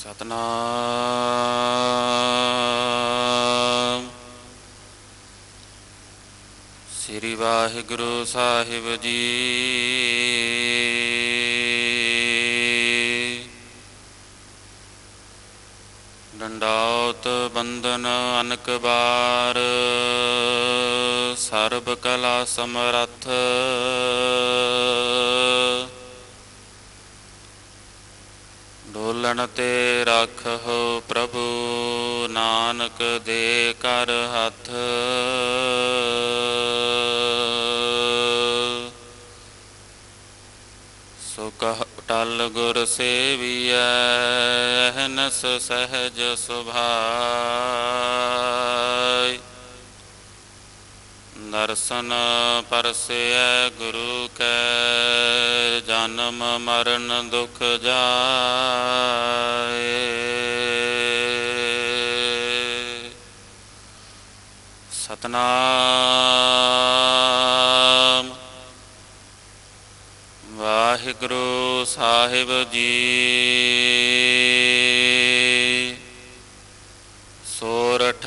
ਸਤਨਾਮ। ਸ੍ਰੀ ਵਾਹਿਗੁਰੂ ਸਾਹਿਬ ਜੀ। ਡੰਡਾਉਤ ਬੰਦਨ ਅਨਕ ਬਾਰ ਸਰਬ ਕਲਾ ਸਮਰੱਥ। ਡੋਲਣ ਤੇ ਰੱਖੋ ਪ੍ਰਭੂ ਨਾਨਕ ਦੇ ਕਰ ਹੱਥ। ਸੁਖ ਟਲ ਗੁਰ ਸੇਵੀਐ, ਅਹਨਸ ਸਹਿਜ ਸੁਭਾਈ ਦਰਸ਼ਨ ਪਰਸੈ ਗੁਰੂ ਕੈ ਜਨਮ ਮਰਨ ਦੁਖ ਜਾਏ। ਸਤਨਾਮ। ਵਾਹਿਗੁਰੂ ਸਾਹਿਬ ਜੀ। ਸੋਰਠ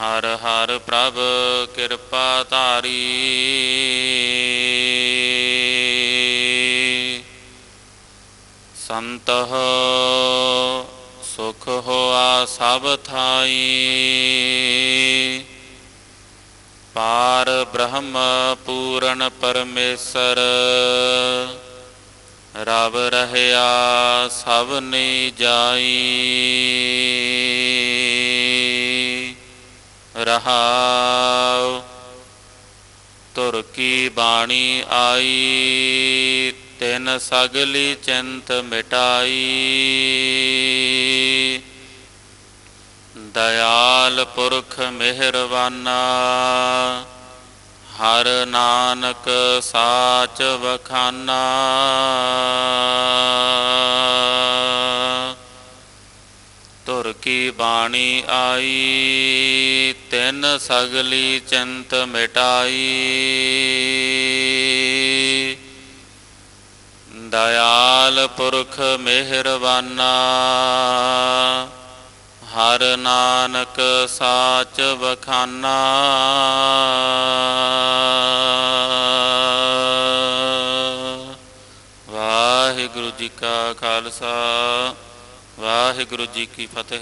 ਹਰ ਹਰ ਪ੍ਰਭ ਕਿਰਪਾ ਧਾਰੀ। ਸੰਤਹ ਸੁਖ ਹੋਆ ਸਭ ਥਾਈ। ਪਾਰ ਬ੍ਰਹਮ ਪੂਰਨ ਪਰਮੇਸ਼ਰ ਰਬ ਰਹਿਆ ਸਭ ਨੇ ਜਾਈ। ਰਹਾਉ ਤੁਰ ਕੀ ਬਾਣੀ ਆਈ, ਤਿਨ ਸਗਲੀ ਚਿੰਤ ਮਿਟਾਈ। ਦਇਆਲ ਪੁਰਖ ਮਿਹਰਬਾਨਾ, ਹਰ ਨਾਨਕ ਸਾਚ ਵਖਾਨਾ। ਤੁਰ ਕੀ ਬਾਣੀ ਆਈ? ਤਿੰਨ ਸਗਲੀ ਚਿੰਤ ਮਿਟਾਈ। ਦਇਆਲ ਪੁਰਖ ਮਿਹਰਬਾਨਾ। ਹਰ ਨਾਨਕ ਸਾਚ ਬਖਾਨਾ ਵਾਹਿਗੁਰੂ ਜੀ ਕਾ ਖਾਲਸਾ। ਵਾਹਿਗੁਰੂ ਜੀ ਕੀ ਫਤਿਹ।